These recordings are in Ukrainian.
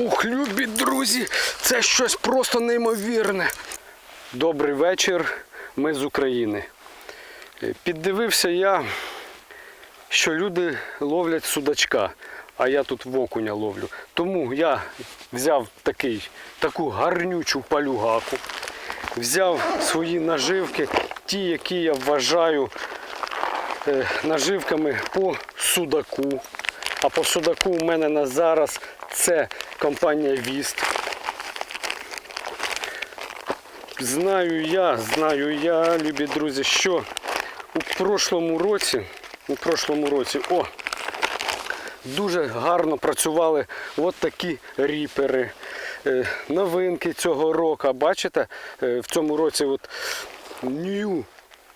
Ух, любі друзі, це щось просто неймовірне. Добрий вечір, ми з України. Е, Піддивився я, що люди ловлять судачка, а я тут в окуня ловлю. Тому я взяв такий, таку гарнючу палюгаку, взяв свої наживки, ті, які я вважаю е, наживками по судаку. А по судаку у мене на зараз це компанія Віст. Знаю я, знаю я, любі друзі, що у прошлому році, у прошлому році, о, дуже гарно працювали от такі ріпери. Е, Новинки цього року. Бачите, е, в цьому році от New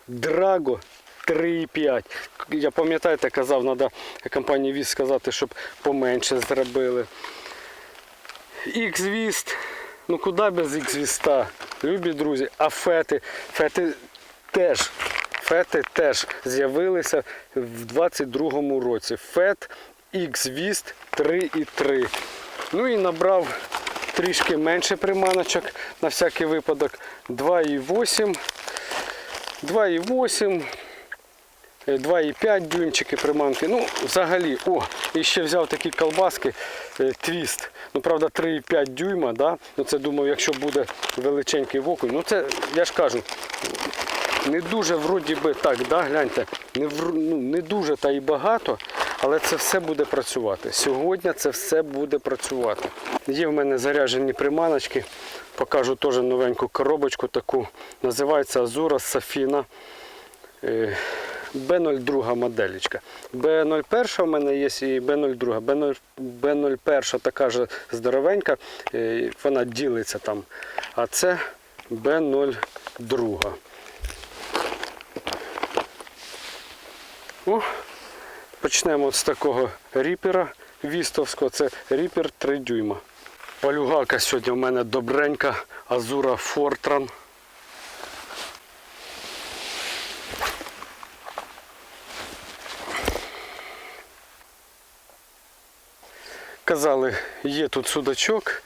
Drago 3,5. Я пам'ятаєте, казав, треба компанії Віст сказати, щоб поменше зробили. X-Віст, ну куди без X-Віста? Любі друзі, а фети, фети теж, фети теж з'явилися в 22-му році. Фет X-Віст 3,3. Ну і набрав трішки менше приманочок на всякий випадок. 2,8. 2,8. Е, 2,5 дюймчики приманки. Ну, взагалі, о, і ще взяв такі колбаски, е, твіст. Ну, правда, 3,5 дюйма, да? ну це думав, якщо буде величенький вокунь. Ну це, я ж кажу, не дуже вроді би так, да, гляньте, не, ну, не дуже та і багато, але це все буде працювати. Сьогодні це все буде працювати. Є в мене заряджені приманочки, покажу теж новеньку коробочку таку. Називається Azura Safina. Е, Б02 моделічка. Б01 в мене є і Б02. Б0, Б01 така ж здоровенька, е, вона ділиться там. А це Б02. О, почнемо з такого ріпера вістовського. Це ріпер 3 дюйма. Палюгака сьогодні в мене добренька Азура Фортран. Казали, є тут судачок.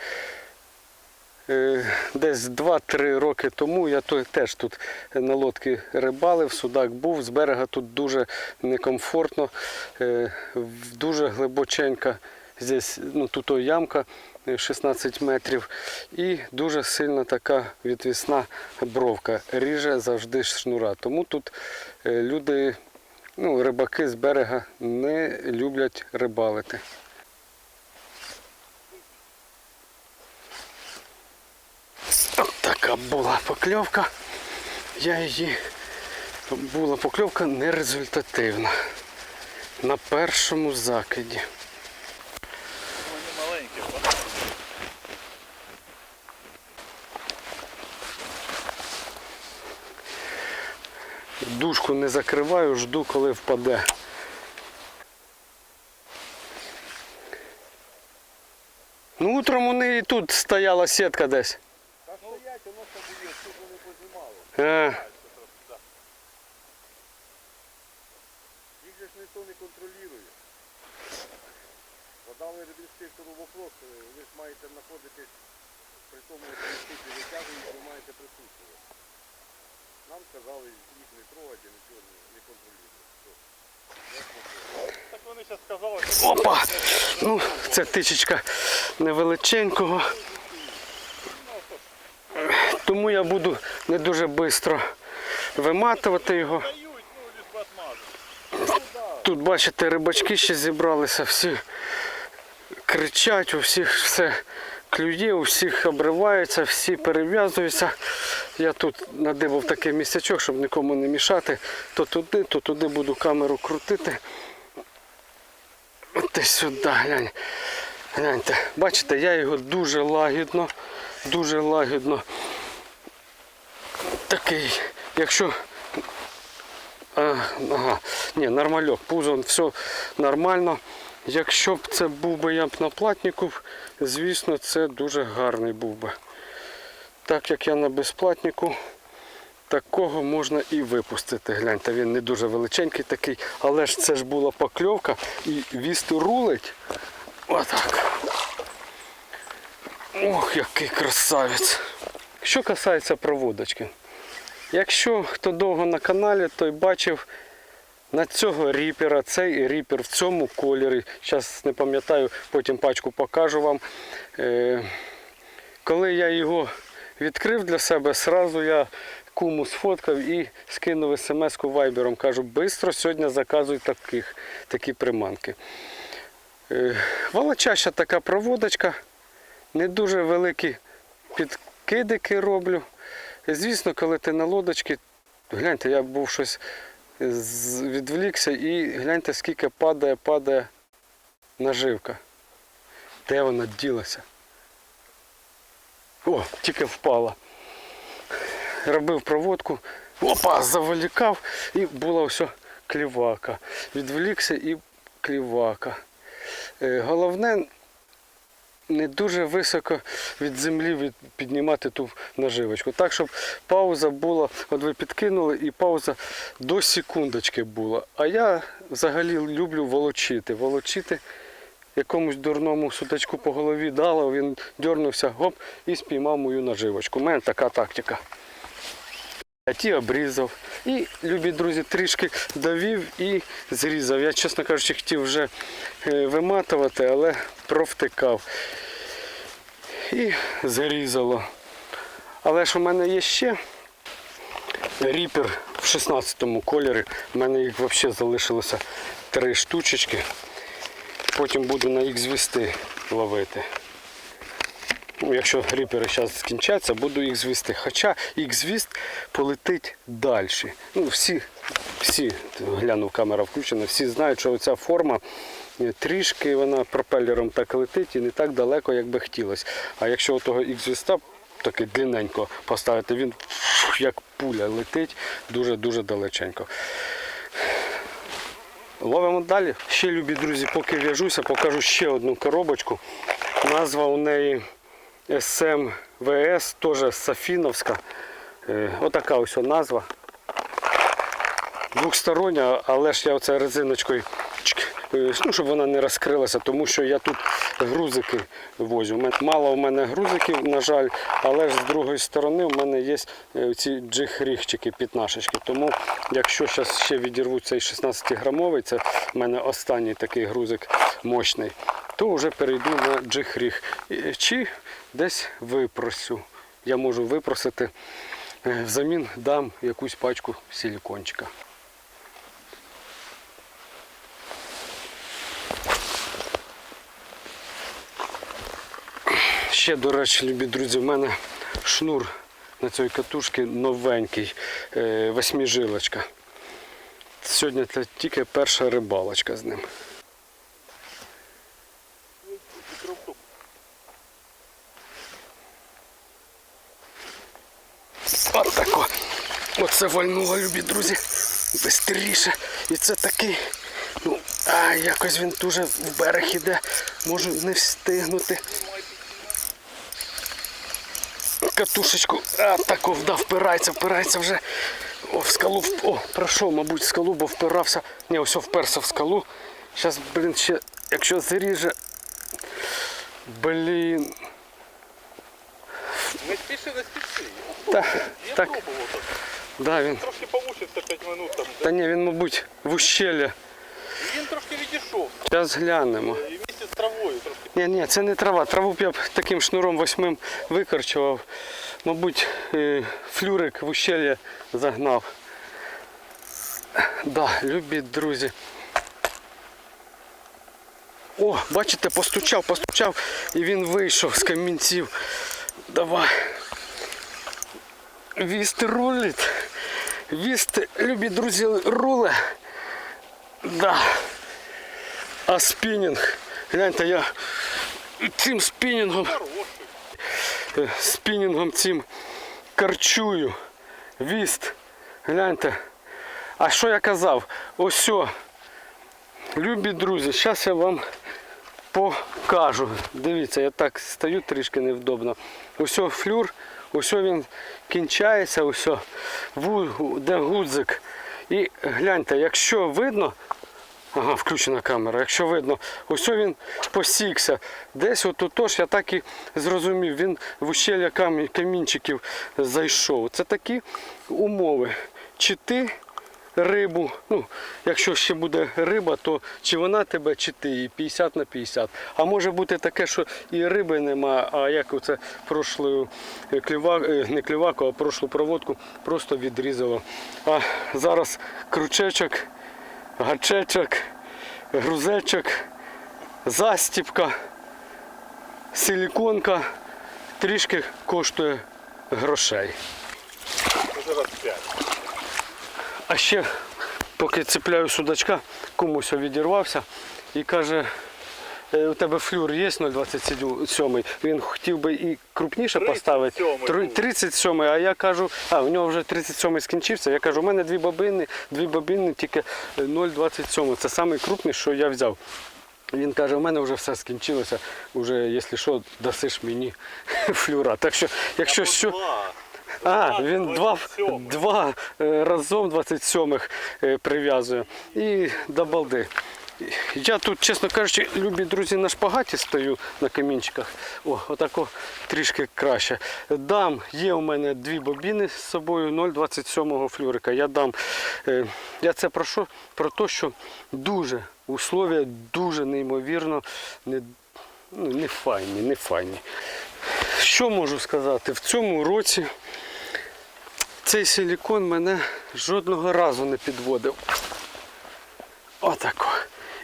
Е, Десь 2-3 роки тому я теж тут на лодці рибалив, судак був, з берега тут дуже некомфортно, е, дуже глибоченька здесь, ну, тут ямка е, 16 метрів і дуже сильна така відвісна бровка. Ріже завжди шнура. Тому тут е, люди, ну, рибаки з берега не люблять рибалити. Така була покльовка. Я її була покльовка нерезультативна. На першому закиді. Вони маленькі. Дужку не закриваю, жду, коли впаде. Ну, утром у неї тут стояла сітка десь. Та стоять, воно собі є, тут вони познімали. Е, Їх же ж ніхто не контролює. Задали реєстру вопрос, е, ви ж маєте знаходитись при тому, як ви витягують, ви маєте присутствувати. Нам сказали їх не трогати, нічого не, контролювати. Так вони зараз сказали, що опа! Ну, це тичечка невеличенького. Тому я буду не дуже швидко виматувати його. Тут, бачите, рибачки ще зібралися, всі кричать, у всіх все клює, у всіх обривається, всі перев'язуються. Я тут надибав такий місячок, щоб нікому не мішати. То туди, то туди буду камеру крутити. Десь сюди, глянь. Гляньте, бачите, я його дуже лагідно, дуже лагідно. Такий, якщо А, ага, ні, нормальок, пузо, все нормально. Якщо б це був би я б на платнику, звісно, це дуже гарний був би. Так як я на безплатнику, такого можна і випустити. Гляньте, він не дуже величенький такий, але ж це ж була покльовка і віст рулить. Отак. Ох, який красавець. Що касається проводочки. Якщо хто довго на каналі, той бачив на цього ріпера, цей ріпер в цьому кольорі. Зараз не пам'ятаю, потім пачку покажу вам. Е, коли я його відкрив для себе, сразу я куму сфоткав і скинув смс-ку вайбером. Кажу, бистро сьогодні заказуй таких, такі приманки. Е, Волочаща така проводочка, не дуже великі підкидики роблю. Звісно, коли ти на лодочці, гляньте, я був щось відвлікся і гляньте, скільки падає, падає наживка. Де вона ділася? О, тільки впала. Робив проводку, опа, заволікав і була все клівака. Відвлікся і клівака. Е, Головне не дуже високо від землі піднімати ту наживочку. Так, щоб пауза була, от ви підкинули, і пауза до секундочки була. А я взагалі люблю волочити. Волочити якомусь дурному сутачку по голові дало, він дернувся, гоп, і спіймав мою наживочку. У мене така тактика. Ті обрізав. І, любі друзі, трішки довів і зрізав. Я, чесно кажучи, хотів вже е, виматувати, але провтикав. І зрізало. Але ж у мене є ще ріпер в 16-му кольорі. У мене їх взагалі залишилося три штучечки. Потім буду на їх звісти ловити. Ну, якщо ріпери зараз скінчаться, буду їх звісти. Хоча їх звіст полетить далі. Ну, всі, всі, глянув, камера включена, всі знають, що ця форма е, трішки вона пропелером так летить і не так далеко, як би хотілося. А якщо того X-звіста таки длинненько поставити, він як пуля летить дуже-дуже далеченько. Ловимо далі. Ще, любі друзі, поки в'яжуся, покажу ще одну коробочку. Назва у неї СМВС, теж Сафіновська. Е, Отака ось назва. Двохстороння, але ж я оце резиночкою, е, ну, щоб вона не розкрилася, тому що я тут грузики возю. Мало у мене грузиків, на жаль, але ж з другої сторони у мене є е, ці джихріхчики, пітнашечки. Тому якщо зараз ще відірву цей 16-грамовий, це в мене останній такий грузик мощний, то вже перейду на джихріг. Чи десь випросю. Я можу випросити, е, взамін дам якусь пачку силікончика. Ще, до речі, любі друзі, в мене шнур на цій катушці новенький, е, восьмижилочка. Сьогодні це тільки перша рибалочка з ним. От тако. Оце вальнуло, любі друзі. Бистріше. І це такий. Ну, а якось він дуже в берег іде. Можу не встигнути. Катушечку. А, тако вдав, впирається, впирається вже. О, в скалу. О, пройшов, мабуть, в скалу, бо впирався. Ні, ось вперся в скалу. Зараз, блін, ще, якщо заріже. Блін. Не спіши, не спіши. Я так, пробував так. Да, він. Трошки помучився 5 минут там. Та ні, він, мабуть, в ущелі. Він трошки відійшов. Зараз глянемо. І місяць з травою трошки. Ні, ні, це не трава. Траву б я б таким шнуром восьмим викорчував. Мабуть, е, флюрик в ущелье загнав. Да, любі друзі. О, бачите, постучав, постучав і він вийшов з камінців. Давай. Віст рулить. Віст, любі друзі, руле. Да. А спінінг. Гляньте, я цим спінінгом, спінінгом цим карчую. Віст. Гляньте. А що я казав? Ось. Любі друзі, зараз я вам покажу. Дивіться, я так стою трішки невдобно. Ось флюр, ось він кінчається, ось де гудзик. І гляньте, якщо видно, Ага, включена камера. Якщо видно, ось він посікся. Десь от тож я так і зрозумів, він в ущелля камінчиків зайшов. Це такі умови. Чи ти рибу, ну, якщо ще буде риба, то чи вона тебе, чи ти її 50 на 50. А може бути таке, що і риби нема, а як оце прошлою клювак, е, не клюваку, а прошлу проводку просто відрізало. А зараз крючечок, гачечок, грузечок, застіпка, силіконка трішки коштує грошей. Це раз п'ять. А ще, поки цепляю судачка, комусь відірвався і каже, «Е, у тебе флюр є 0,27. Він хотів би і крупніше поставити. 37-й Три- 37, а я кажу, а у нього вже 37 скінчився. Я кажу, у мене дві бобини, дві бобини тільки е, 0,27. Це найкрупніший, що я взяв. Він каже, у мене вже все скінчилося, вже, якщо що, дасиш мені флюра. Так що, якщо що. А, він два, два е, разом 27-х е, прив'язує. І до балди. Я тут, чесно кажучи, любі друзі, на шпагаті стою на камінчиках. О, отако трішки краще. Дам, є у мене дві бобіни з собою 0,27 флюрика. Я дам. е, Я це про? Про те, що дуже условия дуже неймовірно не, ну, не файні, не файні. Що можу сказати? В цьому році цей силікон мене жодного разу не підводив. Отако.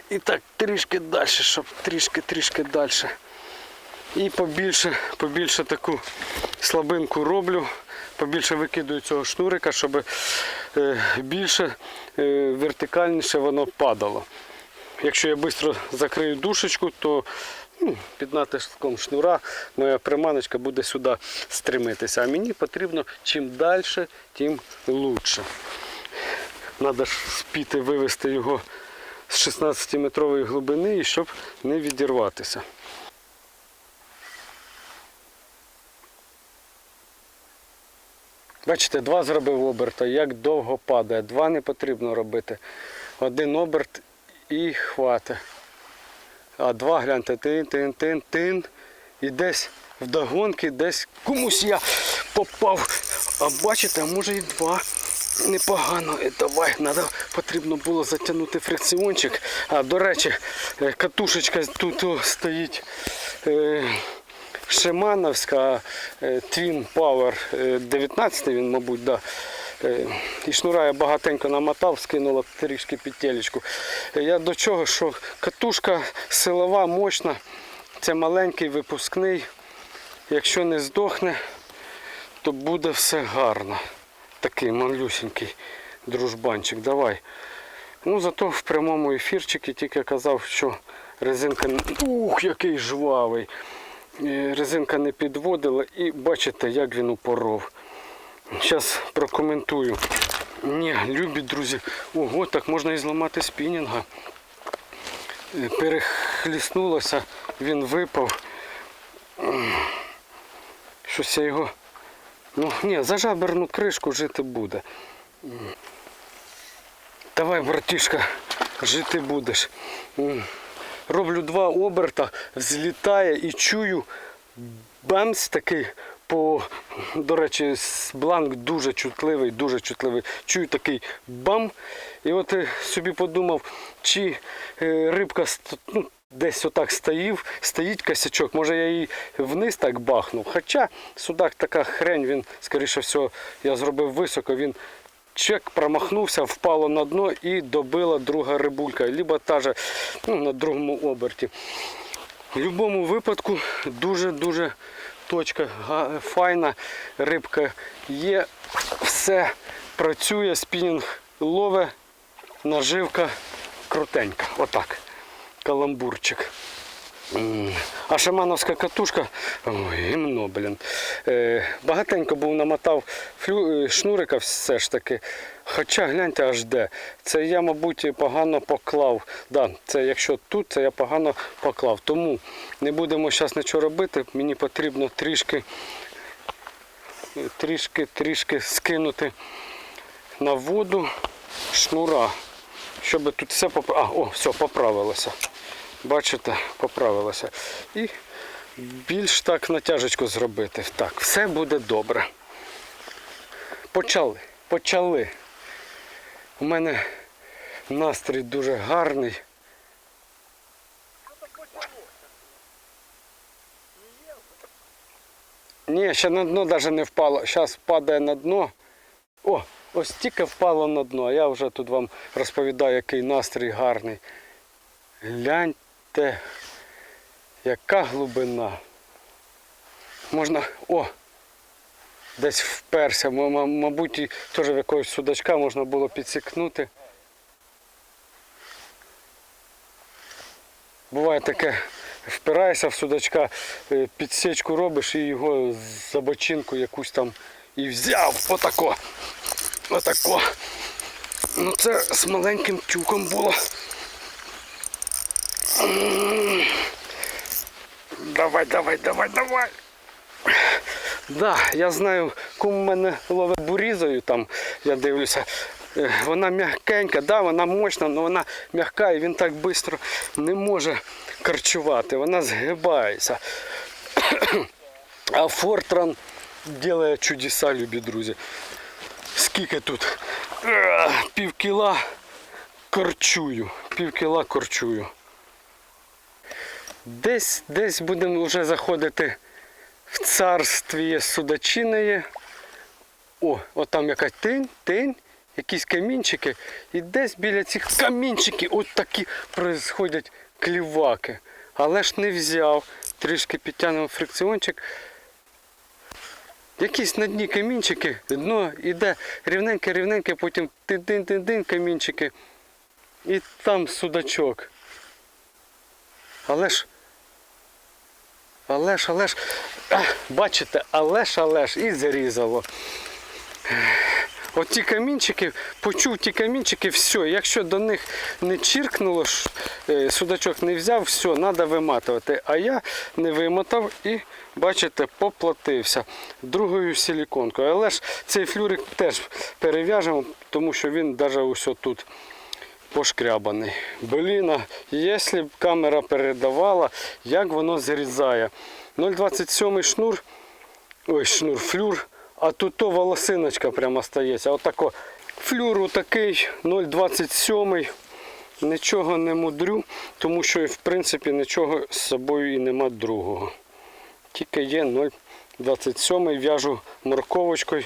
І так трішки далі, щоб трішки-трішки далі. І побільше, побільше таку слабинку роблю, побільше викидаю цього шнурика, щоб е, більше е, вертикальніше воно падало. Якщо я швидко закрию душечку, то під натиском шнура моя приманочка буде сюди стремитися. А мені потрібно чим далі, тим краще. Треба ж спіти вивести його з 16-метрової глибини, і щоб не відірватися. Бачите, два зробив оберта, як довго падає. Два не потрібно робити. Один оберт і хватить. А два гляньте, тин, тин, тин, тин. І десь вдогонки, десь комусь я попав. А бачите, а може і два. Непогано. Е, Давай, надо, потрібно було затягнути фрикціончик. А, до речі, е, катушечка тут стоїть. Е, Шимановська е, Twin Power е, 19, він, мабуть, да. І шнура я багатенько намотав, скинула трішки. Е, Я до чого, що катушка силова, мощна, це маленький випускний. Якщо не здохне, то буде все гарно. Такий малюсенький дружбанчик. Давай. Ну, зато в прямому ефірчикі тільки казав, що резинка. Ух, який жвавий. Е, Резинка не підводила і бачите, як він упоров. Зараз прокоментую. Ні, любі друзі, ого, так можна і зламати спінінга. Е, Перехліснулося, він випав. Щось я його. Ну, ні, за жаберну кришку жити буде. Давай, братішка, жити будеш. Роблю два оберта, взлітає і чую бемс такий по. До речі, бланк дуже чутливий, дуже чутливий. Чую такий бам. І от е, собі подумав, чи е, рибка ну, десь отак стоїв, стоїть косячок, може я її вниз так бахнув. Хоча судак така хрень, він, скоріше всього, я зробив високо, він чек промахнувся, впало на дно і добила друга рибулька, либо та же ну, на другому оберті. В будь-якому випадку дуже-дуже точка файна, рибка є, все працює, спінінг лове, наживка крутенька. Отак. Каламбурчик. А шамановська катушка, ой, гімно, блін. Е, багатенько був намотав флю, е, шнурика все ж таки. Хоча гляньте аж де. Це я, мабуть, погано поклав. Да, це якщо тут, це я погано поклав. Тому не будемо зараз нічого робити. Мені потрібно трішки, трішки, трішки скинути на воду шнура. щоб тут все поп... А, о, все, поправилося. Бачите, поправилося. І більш так натяжечку зробити. Так, все буде добре. Почали, почали. У мене настрій дуже гарний. Ні, ще на дно навіть не впало. Зараз падає на дно. О, ось тільки впало на дно. Я вже тут вам розповідаю, який настрій гарний. Гляньте, яка глибина. Можна. О! Десь вперся. Мабуть, теж в якогось судачка можна було підсікнути. Буває таке, впираєшся в судачка, е, підсічку робиш і його за бочинку якусь там і взяв. Отако. Отако. Ну це з маленьким тюком було. Давай, давай, давай, давай. Да, я знаю, кум мене ловить бурізою там, я дивлюся. Е, Вона м'якенька, да, вона мощна, але вона м'яка і він так швидко не може корчувати, вона згибається. А Фортран робить чудеса, любі друзі. Скільки тут? Е, Пів кіла корчую. Пів кіла корчую. Десь, десь будемо вже заходити в царстві судачиної. О, от там якась тень, тень, якісь камінчики. І десь біля цих камінчиків от такі происходять кліваки. Але ж не взяв. Трішки підтягнув фрикціончик. Якісь на дні камінчики, дно іде рівненьке-рівненьке, потім тин-тин-тин-тин камінчики. І там судачок. Але ж але ж, але ж, бачите, але ж, але ж, і зарізало. От ті камінчики, почув ті камінчики, все, якщо до них не чіркнуло, е, судачок не взяв, все, треба виматувати. А я не вимотав і, бачите, поплатився другою силіконкою. Але ж цей флюрик теж перев'яжемо, тому що він навіть ось тут пошкрябаний. Блін, якщо б камера передавала, як воно зрізає. 0,27 шнур, ой, шнур, флюр, а тут то волосиночка прямо стається. Отако. Флюр такий 0,27. Нічого не мудрю, тому що в принципі нічого з собою і нема другого. Тільки є 0,27 в'яжу морковочкою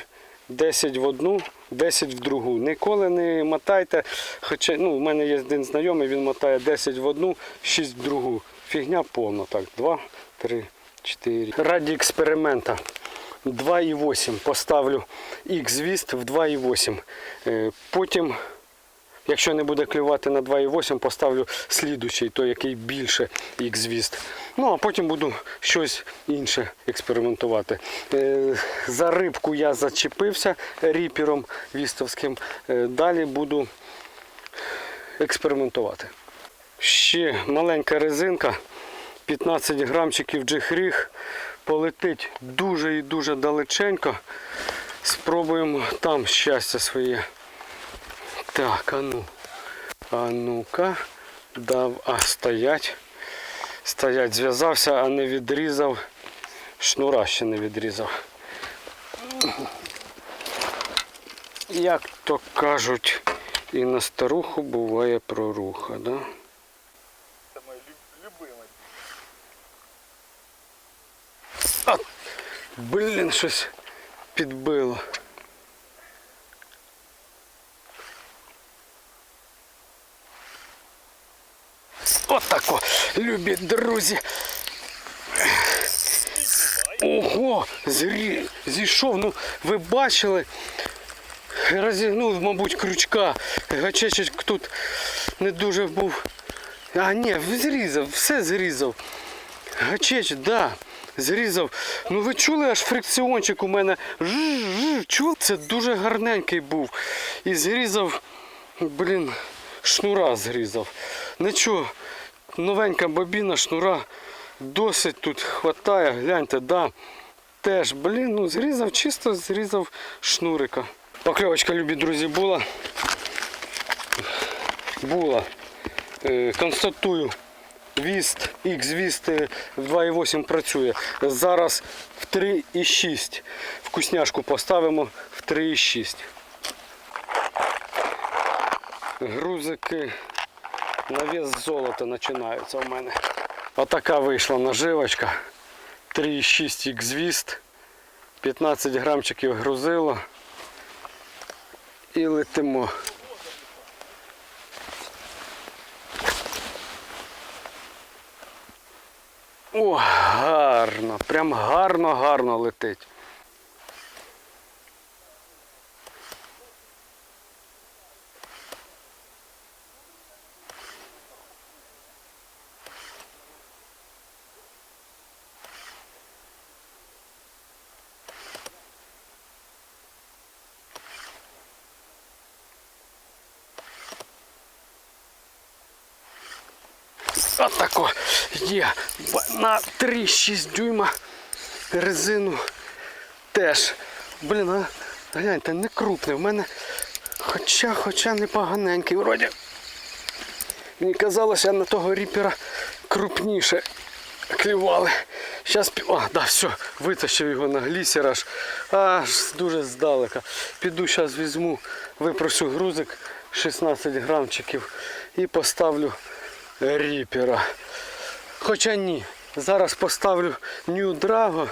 10 в одну, 10 в другу. Ніколи не мотайте. Хоча ну, у мене є один знайомий, він мотає 10 в одну, 6 в другу. Фігня повна. Так, 2, 3, 4. Раді експеримента. 2,8 поставлю X-віст в 2,8. Е, Потім, якщо не буде клювати на 2,8, поставлю слідучий, той, який більше X-віст. Ну, а потім буду щось інше експериментувати. Е, За рибку я зачепився ріпером вістовським. Е, Далі буду експериментувати. Ще маленька резинка, 15 грамчиків джихріг, полетить дуже і дуже далеченько. Спробуємо там щастя своє. Так, а ну. А ну-ка. Дав. А, стоять. Стоять, зв'язався, а не відрізав. Шнура ще не відрізав. Як то кажуть, і на старуху буває проруха, да? Це моя любима. А, блін, щось підбило. Отако, любі друзі. Ого, зрі... зійшов. Ну, ви бачили, розігнув, мабуть, крючка. Гачечок тут не дуже був. А, ні, зрізав, все зрізав. Гачеч, да, зрізав. Ну ви чули, аж фрикціончик у мене. Жж-жж, Це дуже гарненький був. І зрізав, блін, шнура зрізав. Нічого, новенька бобіна, шнура досить тут хватає, гляньте, да. Теж, блін, ну зрізав, чисто зрізав шнурика. Покльовочка, любі друзі, була. була. Е, Констатую, віст, X-віст е, 2,8 працює. Зараз в 3,6. Вкусняшку поставимо в 3,6. Грузики на вес золота починаються у мене. Отака вийшла наживочка. 3,6 X-віст. 15 грамчиків грузило. І летимо. О, гарно, прям гарно-гарно летить. Отако є. На 3-6 дюйма резину теж. Блін, а гляньте, не крупний. В мене хоча, хоча непоганенький вроді. Мені казалося, на того ріпера крупніше клювали. Зараз О, да, все, витащив його на глісер аж, аж дуже здалека. Піду зараз візьму, випрошу грузик 16 грамчиків і поставлю ріпера. Хоча ні. Зараз поставлю New Drago.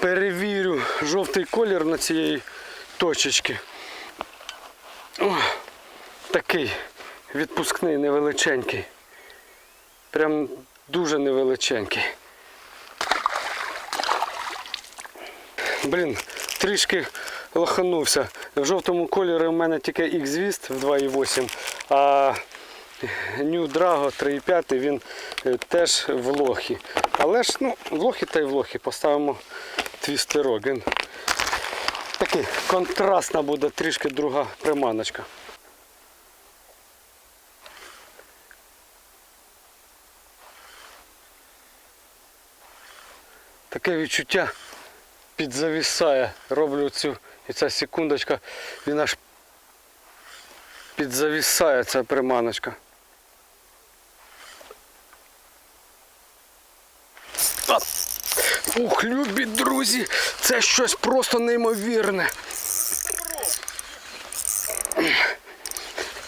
Перевірю жовтий колір на цієї точечки. О, такий відпускний невеличенький. Прям дуже невеличенький. Блін, трішки лоханувся. В жовтому кольорі у мене тільки X-Vist в 2.8, а New Drago 3.5 він е, теж в лохі. Але ж ну, в лохі та й в лохі поставимо твістерок. Він такий контрастна буде трішки друга приманочка. Таке відчуття підзавісає. Роблю цю і ця секундочка, він аж підзавісає ця приманочка. А! Ух, любі друзі, це щось просто неймовірне.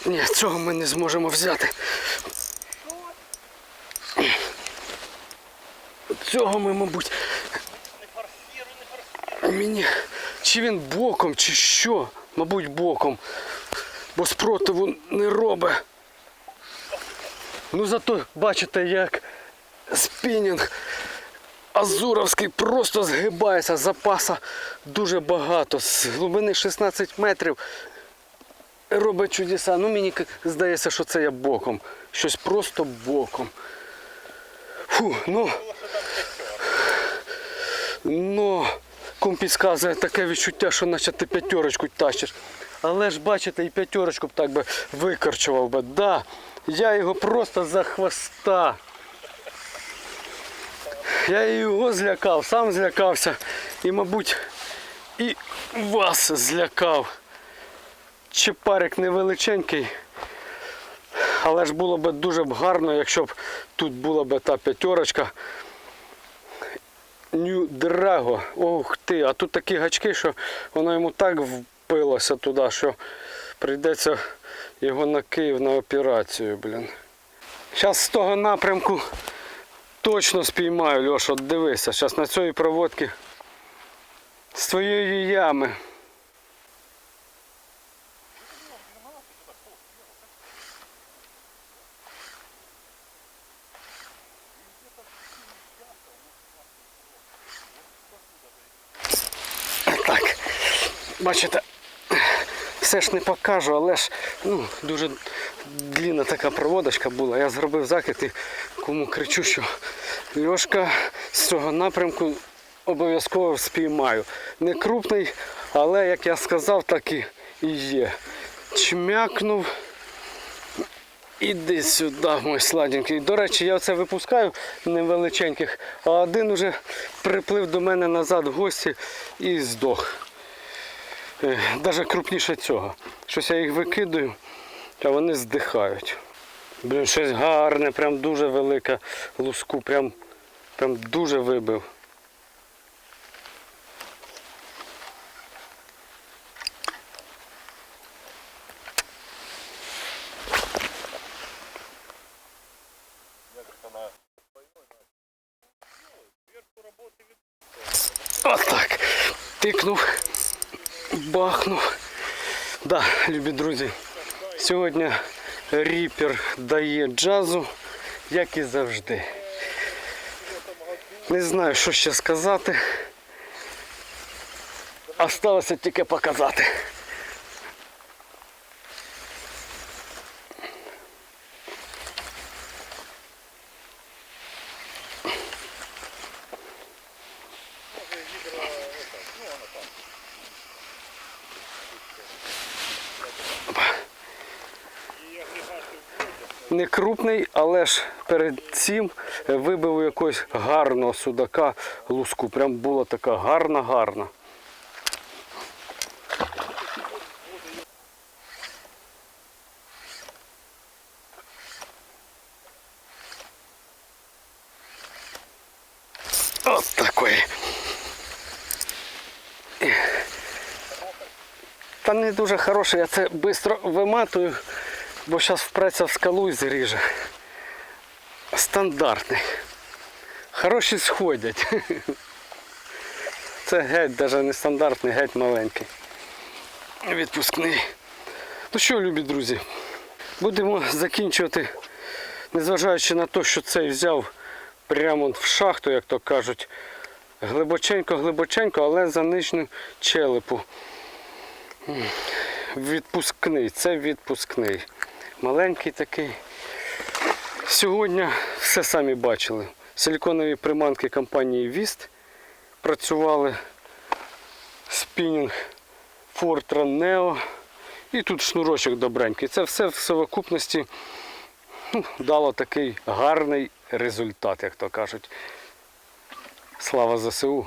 Ні, цього ми не зможемо взяти. Цього ми, мабуть. Мені. Чи він боком, чи що? Мабуть, боком. Бо спротиву не робить. Ну зато бачите, як спінінг Азуровський просто згибається, запаса дуже багато. З глибини 16 метрів робить чудеса. Ну мені здається, що це я боком. Щось просто боком. Фу, ну. Ну, кум підказує таке відчуття, що наче ти п'ятерочку тащиш. Але ж бачите, і п'ятерочку б так би викорчував би. Да, я його просто за хвоста. Я і його злякав, сам злякався і, мабуть, і вас злякав. Чепарик невеличенький. Але ж було б дуже гарно, якщо б тут була б та п'ятерочка. New Drago. Ох ти, а тут такі гачки, що воно йому так впилося туди, що прийдеться його на Київ на операцію, блін. Зараз з того напрямку точно спіймаю, Льоша, от дивися, зараз на цій проводці з твоєї ями. Так, бачите, все ж не покажу, але ж ну, дуже длінна така проводочка була. Я зробив закид і кому кричу, що Льошка з цього напрямку обов'язково спіймаю. Не крупний, але як я сказав, так і є. Чмякнув. Іди сюди, мой сладенький. До речі, я оце випускаю невеличеньких, а один уже приплив до мене назад в гості і здох. Навіть крупніше цього. Щось я їх викидаю. а вони здихають. Блін, щось гарне, прям дуже велике луску, прям, прям дуже вибив. Отак. Тикнув, бахнув. Да, любі друзі. Сьогодні ріпер дає джазу, як і завжди. Не знаю, що ще сказати. Осталося тільки показати. Не крупний, але ж перед цим вибив якогось гарного судака луску. Прям була така гарна, гарна. От такої. Та не дуже хороший, я це швидко виматую, бо зараз впреться в скалу і зріже. Стандартний. Хороші сходять. Це геть навіть не стандартний, геть маленький. Відпускний. Ну що, любі друзі, будемо закінчувати, незважаючи на те, що цей взяв прямо в шахту, як то кажуть, глибоченько-глибоченько, але за нижню челепу. Відпускний, це відпускний. Маленький такий. Сьогодні все самі бачили. Силіконові приманки компанії Віст працювали. Спінінг Fortran Neo. І тут шнурочок добренький. Це все в совокупності ну, дало такий гарний результат, як то кажуть. Слава ЗСУ!